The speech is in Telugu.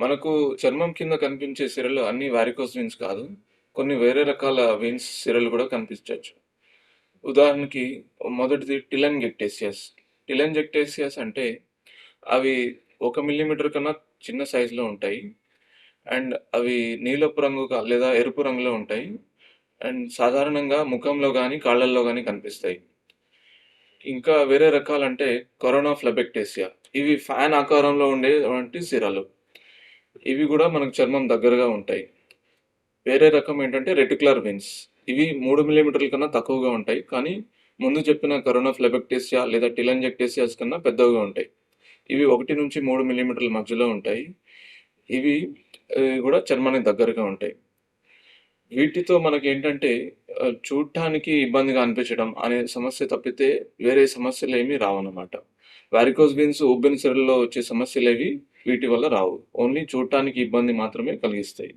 మనకు చర్మం కింద కనిపించే సిరలు అన్ని వారికోస్ వెయిన్స్ కాదు. కొన్ని వేరే రకాల వెయిన్స్ సిరలు కూడా కనిపించవచ్చు ఉదాహరణకి మొదటిది టిలెంగెక్టేసియస్. టిలెంగెక్టేసియస్ అంటే అవి ఒక మిల్లీమీటర్ కన్నా చిన్న సైజులో ఉంటాయి. అండ్ అవి నీలపు రంగు లేదా ఎరుపు రంగులో ఉంటాయి. అండ్ సాధారణంగా ముఖంలో కానీ కాళ్ళల్లో కానీ కనిపిస్తాయి. ఇంకా వేరే రకాలంటే కరోనా ఫ్లబెక్టేసియా ఇవి ఫ్యాన్ ఆకారంలో ఉండేటువంటి సిరలు. ఇవి కూడా మనకు చర్మం దగ్గరగా ఉంటాయి. వేరే రకం ఏంటంటే రెటిక్యులర్ వెయిన్స్. ఇవి మూడు మిల్లీమీటర్ల కన్నా తక్కువగా ఉంటాయి. కానీ ముందు చెప్పిన కరోనా ఫ్లెబెక్టేసియా లేదా టిలెంగెక్టేసియాస్ కన్నా పెద్దగా ఉంటాయి. ఇవి 1-3 మిల్లీమీటర్ల మధ్యలో ఉంటాయి. ఇవి కూడా చర్మానికి దగ్గరగా ఉంటాయి. వీటితో మనకి ఏంటంటే చూడటానికి ఇబ్బందిగా అనిపించడం అనే సమస్య తప్పితే వేరే సమస్యలు ఏమీ రావన్నమాట. వారికోస్ బీన్స్ ఉబ్బిన సిరల్లో వచ్చే సమస్యలేవి వీటి వల్ల రావు. ఓన్లీ చూడటానికి ఇబ్బంది మాత్రమే కలిగిస్తాయి.